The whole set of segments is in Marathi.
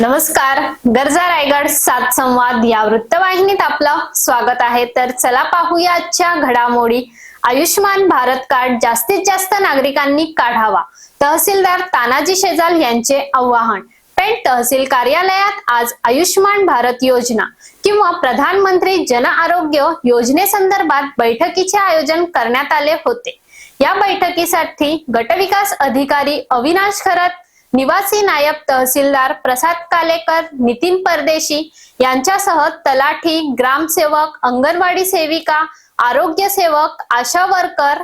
नमस्कार गरजा रायगड सात संवाद या वृत्तवाहिनीत आपलं स्वागत आहे. तर चला पाहूया आजच्या घडामोडी. आयुष्यमान भारत कार्ड जास्तीत जास्त नागरिकांनी काढावा. तहसीलदार तानाजी शेजाल यांचे आवाहन. पेठ तहसील कार्यालयात आज आयुष्यमान भारत योजना किंवा प्रधानमंत्री जन आरोग्य योजनेसंदर्भात बैठकीचे आयोजन करण्यात आले होते. या बैठकीसाठी गटविकास अधिकारी अविनाश खरत निवासी नायब तहसीलदार प्रसाद कालेकर नितीन परदेशी यांच्यासह तलाठी ग्रामसेवक अंगणवाडी सेविका आरोग्य सेवक आशा वर्कर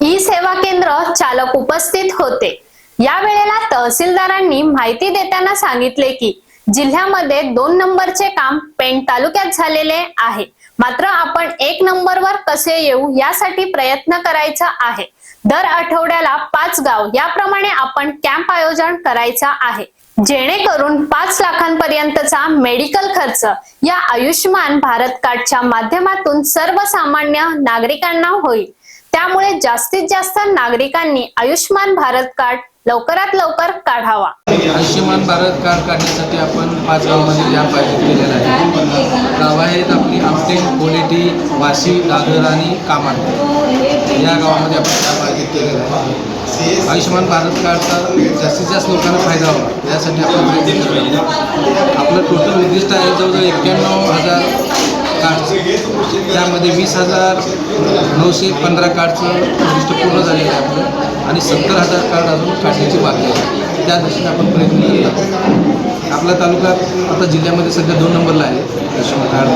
ई सेवा केंद्र चालक उपस्थित होते. या वेळेला तहसीलदारांनी माहिती देताना सांगितले की जिल्ह्यामध्ये दोन नंबरचे काम पेण तालुक्यात झालेले आहे. मात्र आपण एक नंबरवर कसे येऊ यासाठी प्रयत्न करायचा आहे. दर आठवड्याला पाच गाव याप्रमाणे आपण कॅम्प आयोजन करायचा आहे. जेणेकरून पाच लाखांपर्यंतचा मेडिकल खर्च या आयुष्यमान भारत कार्डच्या माध्यमातून सर्वसामान्य नागरिकांना होईल. त्यामुळे जास्तीत जास्त नागरिकांनी आयुष्यमान भारत कार्ड लवकरात लवकर काढावा. आयुष्यमान भारत कार्ड काढण्यासाठी आपण पाच गावामध्ये कॅम्प आयोजित केलेला आहे. आहेत आपली आमटे कोलेटी वाशी दादर आणि कामाड. या गावामध्ये आपण कॅम्प आयोजित केलेलं आहे. आयुष्यमान भारत कार्डचा जास्तीत जास्त लोकांना फायदा व्हावा यासाठी आपण प्रयत्न करतो आपलं टोटल उद्दिष्ट आहे जवळजवळ एक्क्याण्णव हजार कार्डचं त्यामध्ये वीस हजार नऊशे पंधरा कार्डचं उद्दिष्ट पूर्ण झालेलं आहे आपलं. आणि सत्तर हजार कार्ड अजून काढण्याची बाकी आहे. त्या दृष्टीने आपण प्रयत्न करत आहोत आपला तालुका आता जिल्ह्यामध्ये सध्या दोन नंबरला आहे. आयुष्यमान कार्ड.